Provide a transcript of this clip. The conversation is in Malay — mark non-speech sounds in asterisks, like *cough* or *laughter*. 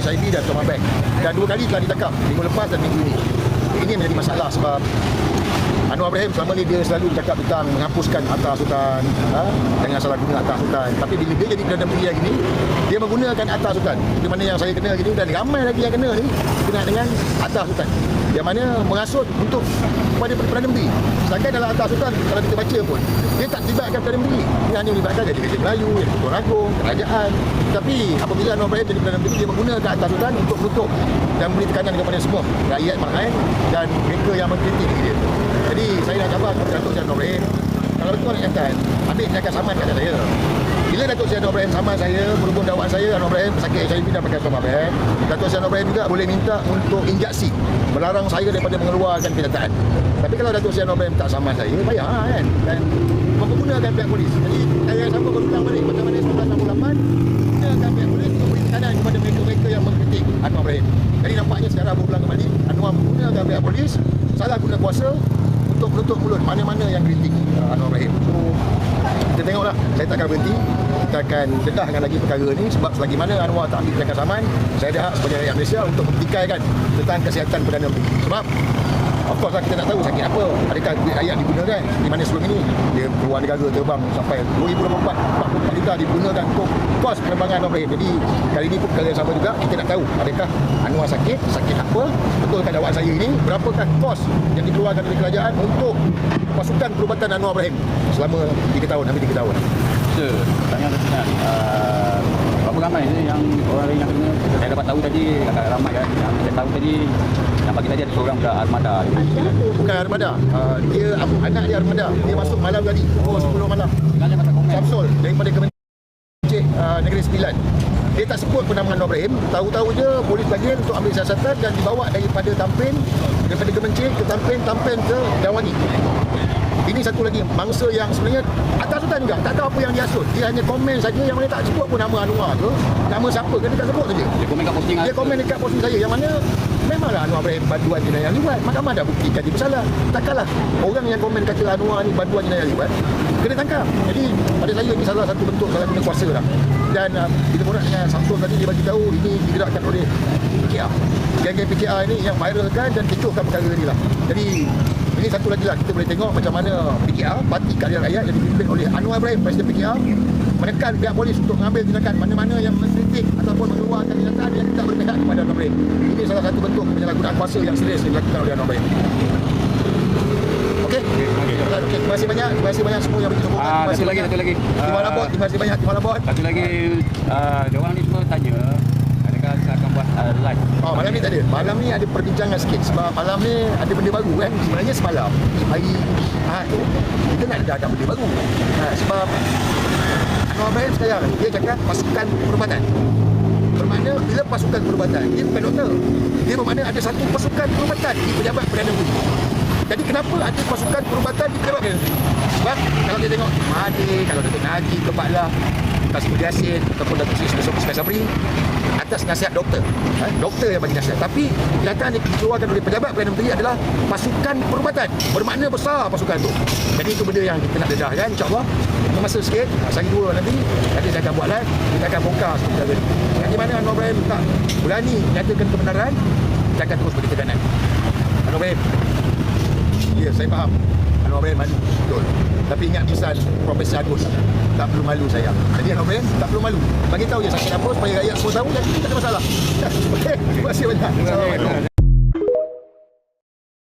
SIB dan Tuan Mabek. Dan dua kali telah ditangkap, minggu lepas dan minggu ini. Ini menjadi masalah sebab Anwar Ibrahim selama ni dia selalu cakap tentang menghapuskan atas sultan ha? dengan salah guna atas sultan tapi bila dia jadi Perdana Menteri lagi ni dia menggunakan atas sultan di mana yang saya kena gini dan ramai lagi yang kena ni kena dengan atas sultan yang mana mengasut untuk kepada Perdana Menteri. Sedangkan dalam atas sultan kalau kita baca pun dia tak libatkan Perdana Menteri. Dia hanya melibatkan jadi Raja Melayu, jadi Tuan Agong, kerajaan. Tapi apabila Anwar Ibrahim jadi Perdana Menteri dia menggunakan atas sultan untuk menutup dan memberi tekanan kepada semua rakyat Malaya dan mereka yang mengkritik dia jadi saya nak cabar kepada Datuk Anwar Ibrahim. Kalau betul nak cakap ambil tindakan saman kat saya. Bila Datuk Anwar Ibrahim saman saya berhubung dakwaan saya Anwar Ibrahim sakit HIV dan pakai Anwar Ibrahim Datuk Anwar Ibrahim juga boleh minta untuk injaksi melarang saya daripada mengeluarkan kenyataan. Tapi kalau Datuk Anwar Ibrahim tak saman saya bayar kan? Dan menggunakan pihak polis. Jadi saya sama berulang balik? Macam mana 1968 gunakan pihak polis untuk beri tekanan kepada mereka-mereka yang mengkritik Anwar Ibrahim. Jadi nampaknya sekarang berulang kembali. Anwar menggunakan pihak polis salah guna kuasa untuk menutup mulut mana-mana yang kritik uh, Anwar Ibrahim. Kita tengoklah. Saya takkan berhenti. Kita akan dedahkan lagi perkara ni sebab selagi mana Anwar tak ambil tindakan saman, saya ada hak sebagai rakyat Malaysia untuk mempertikaikan tentang kesihatan Perdana Menteri. Sebab Of course lah kita tak tahu sakit apa. Adakah duit rakyat digunakan? Di mana sebelum ini? Dia keluar negara terbang Sampai 2024 44 juta digunakan Untuk kos penerbangan Anwar Jadi kali ini pun perkara yang sama juga. Kita nak tahu Adakah Anwar sakit Sakit apa Betulkah dakwaan saya ini Berapakah kos Yang dikeluarkan oleh kerajaan Untuk Pasukan perubatan Anwar Ibrahim Selama 3 tahun Hampir 3 tahun. Sir, tanya Datuk Sinan. Uh, ramai ni yang orang yang kena? Saya dapat tahu tadi agak ramai kan. Yang saya tahu tadi yang pagi tadi ada seorang budak armada. Bukan Armada uh, Dia Anak dia Armada Dia masuk malam tadi Pukul 10 malam. Samsul daripada Kementerian uh, Negeri Sembilan. Dia tak sebut pun nama Anwar Ibrahim. Tahu-tahu je polis panggil untuk ambil siasatan dan dibawa daripada Tampin, daripada Kemencik ke Tampin, Tampin ke Dawangi. Ini satu lagi mangsa yang sebenarnya atas sultan juga. Tak tahu apa yang dia asut. Dia hanya komen saja yang mana tak sebut pun nama Anwar ke. Nama siapa ke dia tak sebut saja. Dia komen kat posting Dia komen dekat posting saya yang mana memanglah Anwar Ibrahim bantuan jenayah libat. Mahkamah dah buktikan dia bersalah. Takkanlah orang yang komen kata Anwar ni bantuan jenayah libat kena tangkap. Jadi pada saya ini salah satu bentuk salah guna kuasa lah. Dan uh, bila borak dengan Samsul tadi dia bagi tahu ini digerakkan oleh PKR. Geng-geng PKR ini yang viralkan dan kecohkan perkara ni lah. Jadi ini satu lagi lah kita boleh tengok macam mana PKR, Parti Keadilan Rakyat yang dipimpin oleh Anwar Ibrahim, Presiden PKR menekan pihak polis untuk mengambil tindakan mana-mana yang mengkritik ataupun mengeluarkan tindakan yang tidak berpihak kepada Anwar Ibrahim. Ini salah satu bentuk penyalahgunaan kuasa yang serius yang dilakukan oleh Anwar Ibrahim. Okey? Okey, terima kasih banyak. Terima kasih banyak semua yang sokongan. Ah, Terima kasih lagi, banyak. satu lagi. Terima Ah. kasih Terima kasih banyak. Terima kasih Satu lagi, uh, dia orang ni semua tanya adakah saya akan buat uh, live. Oh, malam ni tak ada. Malam ni ada perbincangan sikit sebab malam ni ada benda baru kan. Sebenarnya semalam hari Ahad tu kita nak ada benda baru. Ha, sebab Anwar Ibrahim sekarang dia cakap pasukan perubatan. Bermakna bila pasukan perubatan dia bukan doktor. Dia bermakna ada satu pasukan perubatan di pejabat Perdana Menteri. Jadi kenapa ada pasukan perubatan di Menteri? Sebab kalau kita tengok Mahathir, kalau Datuk Najib, Kepala Budi Yassin ataupun Datuk Seri Seri Seri Sabri atas nasihat doktor. Ha? Doktor yang bagi nasihat. Tapi kenyataan yang dikeluarkan oleh pejabat Perdana Menteri adalah pasukan perubatan. Bermakna besar pasukan itu. Jadi itu benda yang kita nak dedahkan insyaAllah. Masa sikit, sehari dua nanti, nanti saya akan buat live, kita akan bongkar seperti tadi. Yang di mana Anwar Ibrahim tak berani nyatakan kebenaran, kita akan terus beri tekanan. Anwar Ibrahim, ya saya faham. Ibrahim malu, betul. Tapi ingat pesan Profesor Agus, tak perlu malu saya. Jadi Ibrahim tak perlu malu. Bagi tahu je sakit apa supaya rakyat semua tahu dan tak ada masalah. Okey, *laughs* terima kasih banyak.